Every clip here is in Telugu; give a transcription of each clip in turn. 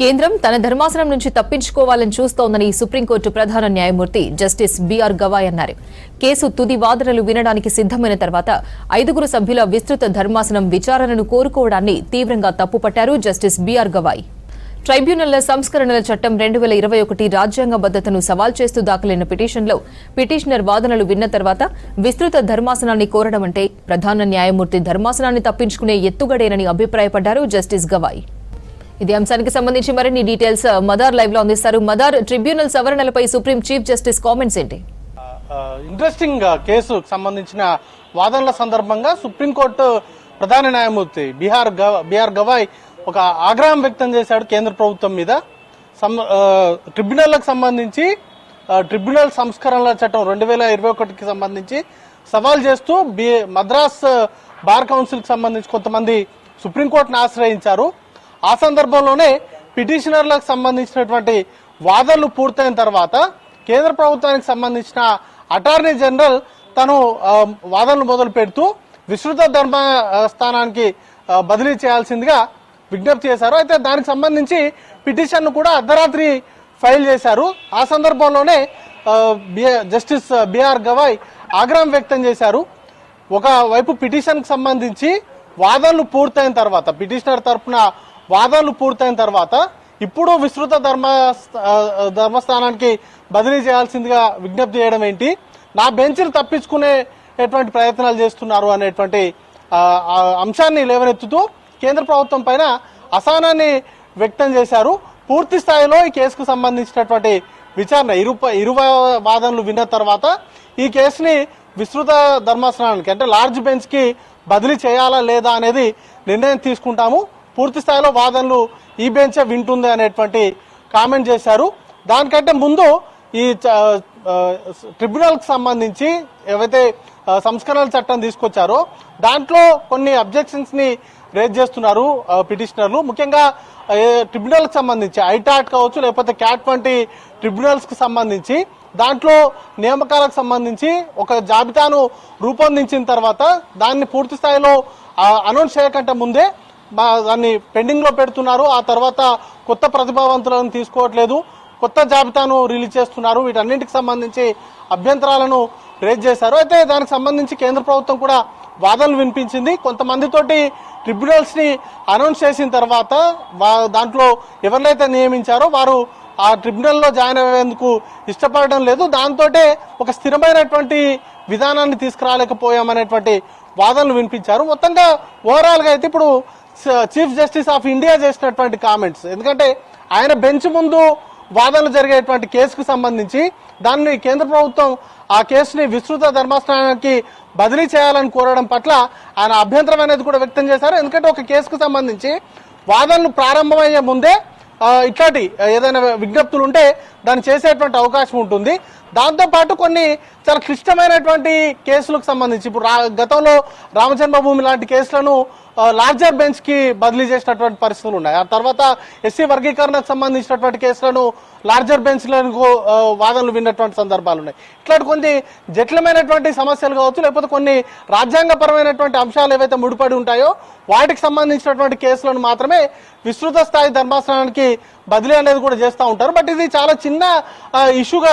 కేంద్రం తన ధర్మాసనం నుంచి తప్పించుకోవాలని చూస్తోందని సుప్రీంకోర్టు ప్రధాన న్యాయమూర్తి జస్టిస్ బీఆర్ గవాయ్ అన్నారు. కేసు తుది వాదనలు వినడానికి సిద్దమైన తర్వాత ఐదుగురు సభ్యుల విస్తృత ధర్మాసనం విచారణను కోరుకోవడాన్ని తీవ్రంగా తప్పుపట్టారు జస్టిస్ బీఆర్ గవాయ్. ట్రైబ్యునల్ల సంస్కరణల చట్టం రెండు వేల ఇరవై ఒకటి రాజ్యాంగబద్దతను సవాల్ చేస్తూ దాఖలైన పిటిషన్లో పిటిషనర్ వాదనలు విన్న తర్వాత విస్తృత ధర్మాసనాన్ని కోరడం అంటే ప్రధాన న్యాయమూర్తి ధర్మాసనాన్ని తప్పించుకునే ఎత్తుగడేనని అభిప్రాయపడ్డారు జస్టిస్ గవాయ్. ఇది అంశానికి సంబంధించి మరిన్ని డీటెయిల్స్ uh, మదార్ లైవ్లో అందిస్తారు. మదార్ ట్రిబ్యునల్ సవరణలపై సుప్రీం చీఫ్ జస్టిస్ కామెంట్స్ ఏంటి? Uh, uh, ఇంట్రెస్టింగ్ కేసు సంబంధించిన వాదనల సందర్భంగా సుప్రీంకోర్టు ప్రధాన న్యాయమూర్తి బీహార్ బీహార్ గవాయ్ ఒక ఆగ్రహం వ్యక్తం చేశాడు కేంద్ర ప్రభుత్వం మీద. సం- ట్రిబ్యునల్లకు సంబంధించి ట్రిబ్యునల్ సంస్కరణల చట్టం రెండు వేల ఇరవై ఒకటికి సంబంధించి సవాల్ చేస్తూ బి మద్రాస్ బార్ కౌన్సిల్కి సంబంధించి కొంతమంది సుప్రీంకోర్టును ఆశ్రయించారు. ఆ సందర్భంలోనే పిటిషనర్లకు సంబంధించినటువంటి వాదనలు పూర్తయిన తర్వాత కేంద్ర ప్రభుత్వానికి సంబంధించిన అటార్నీ జనరల్ తను వాదనలు మొదలు పెడుతూ విస్తృత ధర్మ స్థానానికి బదిలీ చేయాల్సిందిగా విజ్ఞప్తి చేశారు. అయితే దానికి సంబంధించి పిటిషన్ను కూడా అర్ధరాత్రి ఫైల్ చేశారు. ఆ సందర్భంలోనే జస్టిస్ బిఆర్ గవాయ్ ఆగ్రహం వ్యక్తం చేశారు. ఒక వైపు సంబంధించి వాదనలు పూర్తయిన తర్వాత పిటిషనర్ తరఫున వాదనలు పూర్తయిన తర్వాత ఇప్పుడు విస్తృత ధర్మ ధర్మస్థానానికి బదిలీ చేయాల్సిందిగా విజ్ఞప్తి చేయడం ఏంటి? నా బెంచ్ని తప్పించుకునేటువంటి ప్రయత్నాలు చేస్తున్నారు అనేటువంటి అంశాన్ని లేవనెత్తుతూ కేంద్ర ప్రభుత్వం పైన అసహనాన్ని వ్యక్తం చేశారు. పూర్తి స్థాయిలో ఈ కేసుకు సంబంధించినటువంటి విచారణ ఇరు ఇరు వాదనలు విన్న తర్వాత ఈ కేసుని విస్తృత ధర్మాసనానికి అంటే లార్జ్ బెంచ్కి బదిలీ చేయాలా లేదా అనేది నిర్ణయం తీసుకుంటాము. పూర్తి స్థాయిలో వాదనలు ఈ బెంచే వింటుంది అనేటువంటి కామెంట్ చేశారు. దానికంటే ముందు ఈ ట్రిబ్యునల్కి సంబంధించి ఏవైతే సంస్కరణల చట్టం తీసుకొచ్చారో దాంట్లో కొన్ని అబ్జెక్షన్స్ని రేజ్ చేస్తున్నారు పిటిషనర్లు. ముఖ్యంగా ట్రిబ్యునల్కి సంబంధించి ఐటాట్ కావచ్చు లేకపోతే క్యాట్ వంటి ట్రిబ్యునల్స్కి సంబంధించి దాంట్లో నియామకాలకు సంబంధించి ఒక జాబితాను రూపొందించిన తర్వాత దాన్ని పూర్తి స్థాయిలో అనౌన్స్ చేయకంటే ముందే దాన్ని పెండింగ్లో పెడుతున్నారు. ఆ తర్వాత కొత్త ప్రతిభావంతులను తీసుకోవట్లేదు. కొత్త జాబితాను రిలీజ్ చేస్తున్నారు. వీటన్నింటికి సంబంధించి అభ్యంతరాలను రేజ్ చేశారు. అయితే దానికి సంబంధించి కేంద్ర ప్రభుత్వం కూడా వాదనలు వినిపించింది. కొంతమందితోటి ట్రిబ్యునల్స్ని అనౌన్స్ చేసిన తర్వాత దాంట్లో ఎవరినైతే నియమించారో వారు ఆ ట్రిబ్యునల్లో జాయిన్ అయ్యేందుకు ఇష్టపడడం లేదు. దాంతో ఒక స్థిరమైనటువంటి విధానాన్ని తీసుకురాలేకపోయామనేటువంటి వాదనలు వినిపించారు. మొత్తంగా ఓవరాల్గా అయితే ఇప్పుడు చీఫ్ జస్టిస్ ఆఫ్ ఇండియా చేసినటువంటి కామెంట్స్ ఎందుకంటే ఆయన బెంచ్ ముందు వాదనలు జరిగేటువంటి కేసుకు సంబంధించి దాన్ని కేంద్ర ప్రభుత్వం ఆ కేసుని విస్తృత ధర్మాసనానికి బదిలీ చేయాలని కోరడం పట్ల ఆయన అభ్యంతరం అనేది కూడా వ్యక్తం చేశారు. ఎందుకంటే ఒక కేసుకు సంబంధించి వాదనలు ప్రారంభమయ్యే ముందే ఇట్లాంటి ఏదైనా విజ్ఞప్తులు ఉంటే దాన్ని చేసేటువంటి అవకాశం ఉంటుంది. దాంతోపాటు కొన్ని చాలా క్లిష్టమైనటువంటి కేసులకు సంబంధించి ఇప్పుడు రా- గతంలో రామజన్మభూమి లాంటి కేసులను లార్జర్ బెంచ్కి బదిలీ చేసినటువంటి పరిస్థితులు ఉన్నాయి. ఆ తర్వాత ఎస్సీ వర్గీకరణకు సంబంధించినటువంటి కేసులను లార్జర్ బెంచ్లకు వాదనలు విన్నటువంటి సందర్భాలు ఉన్నాయి. ఇట్లాంటి కొన్ని జటిలమైనటువంటి సమస్యలు కావచ్చు లేకపోతే కొన్ని రాజ్యాంగపరమైనటువంటి అంశాలు ఏవైతే ముడిపడి ఉంటాయో వాటికి సంబంధించినటువంటి కేసులను మాత్రమే విస్తృత స్థాయి ధర్మాసనానికి బదిలీ అనేది కూడా చేస్తూ ఉంటారు. బట్ ఇది చాలా చిన్న ఇష్యూగా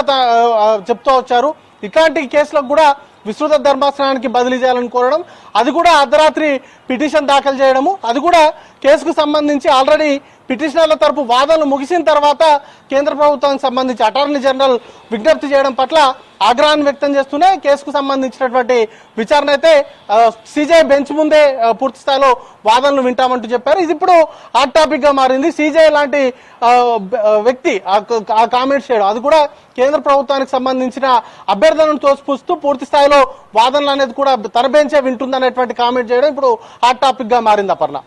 చెప్తూ వచ్చారు. ఇట్లాంటి కేసులకు కూడా విస్తృత ధర్మాసనానికి బదిలీ చేయాలని కోరడం అది కూడా అర్ధరాత్రి పిటిషన్ దాఖలు చేయడము అది కూడా కేసుకు సంబంధించి ఆల్రెడీ పిటిషనర్ల తరపు వాదనలు ముగిసిన తర్వాత కేంద్ర ప్రభుత్వానికి సంబంధించి అటార్నీ జనరల్ విజ్ఞప్తి చేయడం పట్ల ఆగ్రహాన్ని వ్యక్తం చేస్తూనే కేసుకు సంబంధించినటువంటి విచారణ అయితే సిజే బెంచ్ ముందే పూర్తి స్థాయిలో వాదనలు వింటామంటూ చెప్పారు. ఇది ఇప్పుడు హాట్ టాపిక్గా మారింది. సిజే లాంటి వ్యక్తి ఆ- ఆ కామెంట్స్ చేయడం. అది కూడా కేంద్ర ప్రభుత్వానికి సంబంధించిన అభ్యర్థనను తోసిపుస్తూ పూర్తి స్థాయిలో వాదనలు అనేది కూడా తన బెంచే వింటుందనేటువంటి కామెంట్ చేయడం ఇప్పుడు హాట్ టాపిక్గా మారింది అపర్ణ.